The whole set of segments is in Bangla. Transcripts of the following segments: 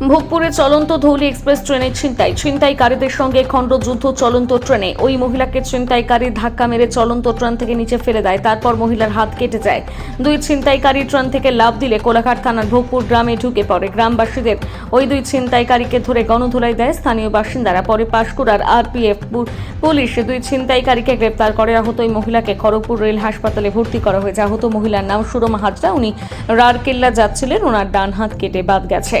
ভোগপুরে চলন্ত ধৌলি এক্সপ্রেস ট্রেনের ছিনতাই। ছিনতাইকারীদের সঙ্গে খণ্ডযুদ্ধ চলন্ত ট্রেনে। ওই মহিলাকে ছিনতাইকারী ধাক্কা মেরে চলন্ত ট্রেন থেকে নিচে ফেলে দেয়, তারপর মহিলার হাত কেটে যায়। দুই ছিনতাইকারী ট্রেন থেকে লাভ দিলে কোলাঘাট থানার ভোগপুর গ্রামে ঢুকে পড়ে। গ্রামবাসীদের ওই দুই ছিনতাইকারীকে ধরে গণধোলাই দেয় স্থানীয় বাসিন্দারা। পরে পাশকুড়ার আরপিএফ পুলিশ দুই ছিনতাইকারীকে গ্রেপ্তার করে আহত ওই মহিলাকে খড়গপুর রেল হাসপাতালে ভর্তি করা হয়েছে। আহত মহিলার নাম সুরমা হাজরা। উনি রারকেল্লা যাচ্ছিলেন, ওনার ডান হাত কেটে বাদ গেছে।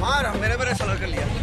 मार मेरे मेरे सलर कर लिया